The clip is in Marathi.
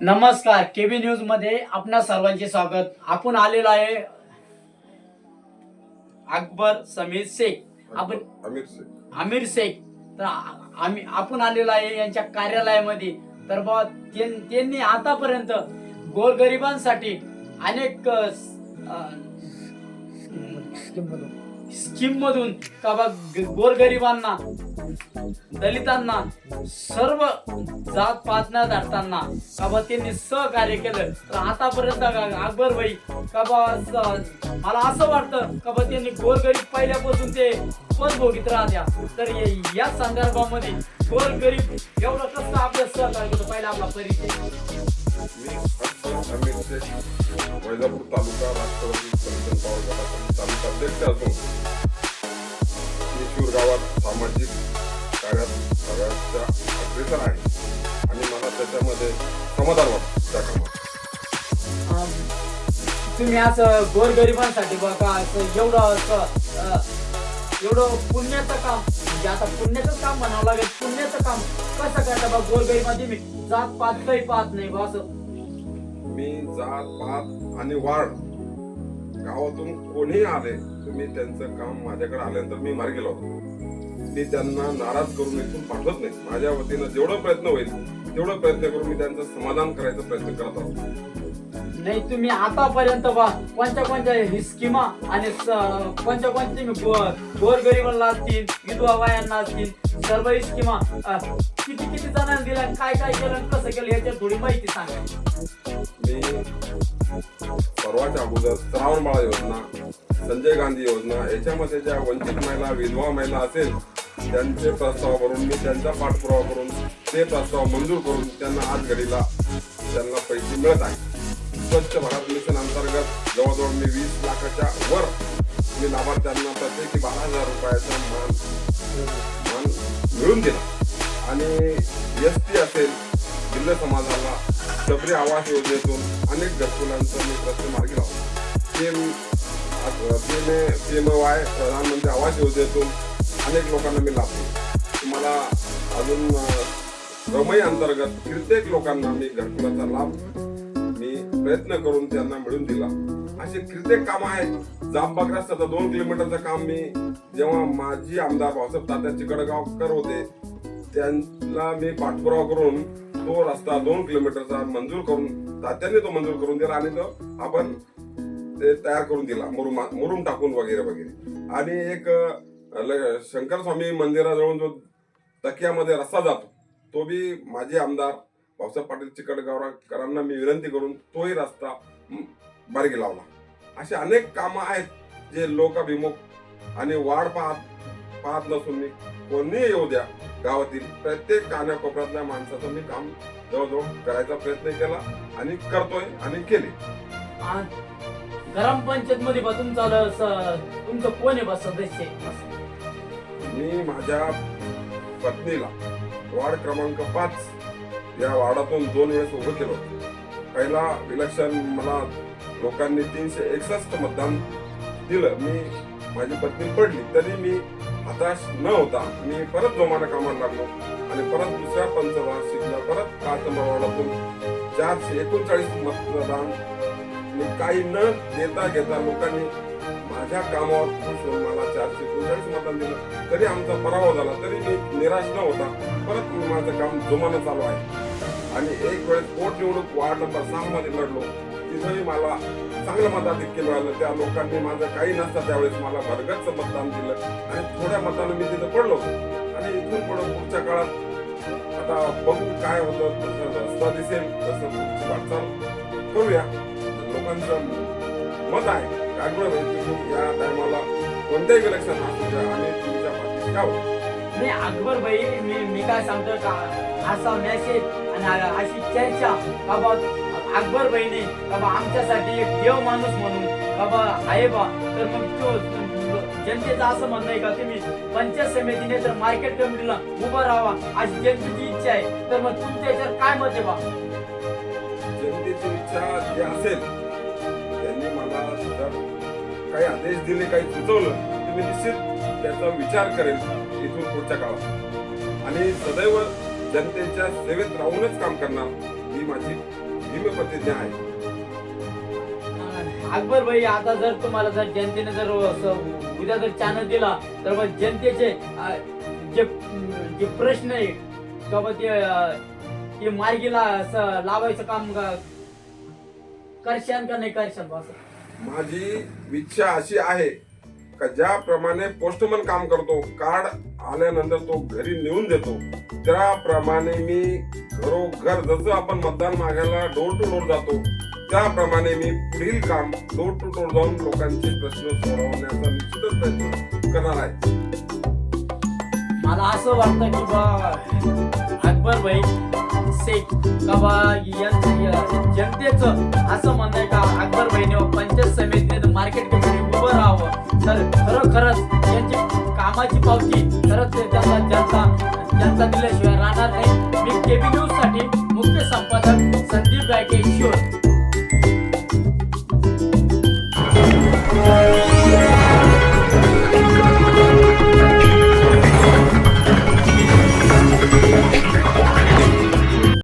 नमस्कार केबी न्यूजमध्ये आपणा सर्वांचे स्वागत. आपण आलेलो आहे अकबर समीर शेख. आपण अमित शेख. आमिर शेख. तर आम्ही आपण आलेलो आहे यांच्या कार्यालयामध्ये. तर बा त्यां- त्यांनी आतापर्यंत गोरगरिबांसाठी अनेक स्कीम मधून का बा गोरगरिबांना दलितांना सर्व जात पात न धरताना का बा त्यांनी सहकार्य केलं. तर आतापर्यंत अकबर भाई का बा मला असं वाटतं का बा त्यांनी गोरगरीब पहिल्यापासून ते पण भोगीत राहत्या. तर या- संदर्भामध्ये गोरगरीब एवढं कसं आपलं सहकार्य केलं पहिला आपला परिचय? वैजापूर तालुका राष्ट्रवादी तुम्ही असं गोरगरिबांसाठी बघा असं एवढं असं एवढं पुण्याचं काम म्हणजे आता पुण्याचं काम म्हणावं लागेल पुण्याचं काम कसं करता बा गोरगरिबांची मी जात पात काही पाहत नाही बा असं. मी जात पात आणि वाढ गावातून कोणीही आले तुम्ही त्यांचं काम माझ्याकडे आल्यानंतर मी मार गेलो मी त्यांना नाराज करून इथून पाठवत नाही. माझ्या वतीनं जेवढं प्रयत्न होईल तेवढं प्रयत्न करून मी त्यांचं समाधान करायचा प्रयत्न करत आहोत. नाही तुम्ही आतापर्यंत बा कोणत्या कोणत्या ही स्कीमा आणि कोणत्या कोणत्या तुम्ही गोरगरीबांना गोरगरिबांना असतील विधवा बायांना असतील सर्व ही स्कीमा किती किती जणांना दिल्या काय काय केलं कसं केलं याच्यात थोडी माहिती सांगा. मी सर्वांच्या अगोदर श्रावणबाळा योजना संजय गांधी योजना याच्यामध्ये ज्या वंचित महिला विधवा महिला असेल त्यांचे प्रस्ताव करून मी त्यांचा पाठपुरावा करून ते प्रस्ताव मंजूर करून त्यांना आज घडीला त्यांना पैसे मिळत आहे स्वच्छ भारत मिशन अंतर्गत जवळजवळ मी वीस लाखाच्या वर मी लाभार्थ्यांना प्रत्येकी बारा हजार रुपयाचा मान मान मिळून दिला. आणि एस टी असेल जिल्हा समाजाला सबरी आवास योजनेतून अनेक घरकुलांचं मी प्रश्न मार्गी लावला. पीएम पीएम वाय प्रधानमंत्री आवास योजनेतून अनेक लोकांना मी लाभ तुम्हाला मला अजून रमई अंतर्गत कित्येक लोकांना मी घरकुलाचा लाभ प्रयत्न करून त्यांना मिळून दिला. असे कित्येक काम आहेत? जामबाग्रासचा दोन किलोमीटरचं काम मी जेव्हा माजी आमदार भाऊसाहेब तात्या चिकडगावकर होते त्यांना मी पाठपुरावा करून तो रस्ता दोन किलोमीटरचा मंजूर करून तात्याने तो मंजूर करून दिला आणि तो आपण ते तयार करून दिला मुरुम मुरुम टाकून वगैरे वगैरे. आणि एक ल- शंकर स्वामी मंदिराजवळून जो तकियामध्ये रस्ता जातो तो बी माजी आमदार भाऊसाहेब पाटील चिकडगावकरांना मी विनंती करून तोही रस्ता मार्गी लावला. असे अनेक कामं आहेत जे लोकाभिमुख आणि वाढ पाहत पाहत नसून मी कोणीही येऊ द्या गावातील प्रत्येक कानाकोपऱ्यातल्या माणसाचं मी काम जवळजवळ करायचा प्रयत्न केला आणि करतोय आणि केले. ग्रामपंचायत मध्ये तुमचं कोण आहे बा सदस्य? मी माझ्या पत्नीला वार्ड क्रमांक पाच या वार्डातून दोन वेळेस उभं केलं होतं. पहिला इलेक्शन मला लोकांनी तीनशे एकसष्ट मतदान दिलं. मी माझी पत्नी पडली. तरी मी हताश न होता मी परत जोमानं कामाला लागलो. आणि परत दुसऱ्या पंचवार्षिकला परत पाच चारशे एकोणचाळीस मतदान मी काही न देता घेता लोकांनी माझ्या कामावर खुश होऊन मला चारशे एकोणचाळीस मतदान दिलं. तरी आमचा पराभव झाला. तरी मी निराश न होता परत मी माझं काम जोमानं चालू आहे. आणि एक वेळेस पोटनिवडणूक वार्ड नंबर सहा मध्ये लढलो. तिथंही मला चांगलं मताधिक्य मिळालं. त्या लोकांनी माझं काही नसतं त्यावेळेस मला भरगतचं मतदान दिलं. आणि थोड्या मतानं मी तिथं पडलो आणि इथून पुढं पुढच्या काळात आता बघू काय होतं जसं रस्ता दिसेल तसं पुढची वाटचाल करूया. लोकांचं मत आहे त्यामुळे तुम्ही या टायमाला कोणत्याही इलेक्शन असू द्या आणि तुमच्या पाठीशी मी नाही अकबर भाई मी मी काय सांगतो का? असा मेसेज आणि अशी चर्चा बाबा अकबर बहिणी बाबा आमच्यासाठी एक देव माणूस म्हणून बाबा आहे बा. तर मग तो जनतेचं असं म्हणणं आहे का तुम्ही पंचायत समितीने तर मार्केट कमिटीला उभं राहावा अशी जनतेची इच्छा आहे. तर मग तुमच्या याच्यावर काय मत आहे बा? जनतेची इच्छा जे असेल त्यांनी मला काही आदेश दिले काही सुचवलं तुम्ही निश्चित त्याचा विचार करेल. इथून पुढच्या काळात. आणि सदैव जनतेच्या सेवेत राहूनच काम करणार ही माझी ही मी प्रतिज्ञा आहे अकबर भाई आता जर तुम्हाला जर जनतेने जर उद्या जर चॅनल दिला तर मग जनतेचे जे जे प्रश्न आहे का बा ते मार्गीला असं लावायचं काम का- करशान का नाही करशान माझी इच्छा अशी आहे का ज्याप्रमाणे पोस्टमन काम करतो कार्ड आल्यानंतर तो घरी नेऊन देतो. त्याप्रमाणे मी घरोघर जसं आपण मतदान मागायला डोर टू डोर जातो त्याप्रमाणे मी पुढील काम डोर टू डोर जाऊन लोकांचे प्रश्न सोडवण्याचा निश्चितच प्रयत्न करणार आहे. मला असं वाटतं की बा अकबर भाई शेख का बा यांचं- जनतेचं असं म्हणणं आहे का अकबर भाईने पंचायत समितीने मार्केट तर खरोखरच यांची कामाची पावती खरंच ते त्यांना जनता जनता दिल्याशिवाय राहणार नाही. मी केबी न्यूजसाठी मुख्य संपादक संदीप गायके ईश्वर.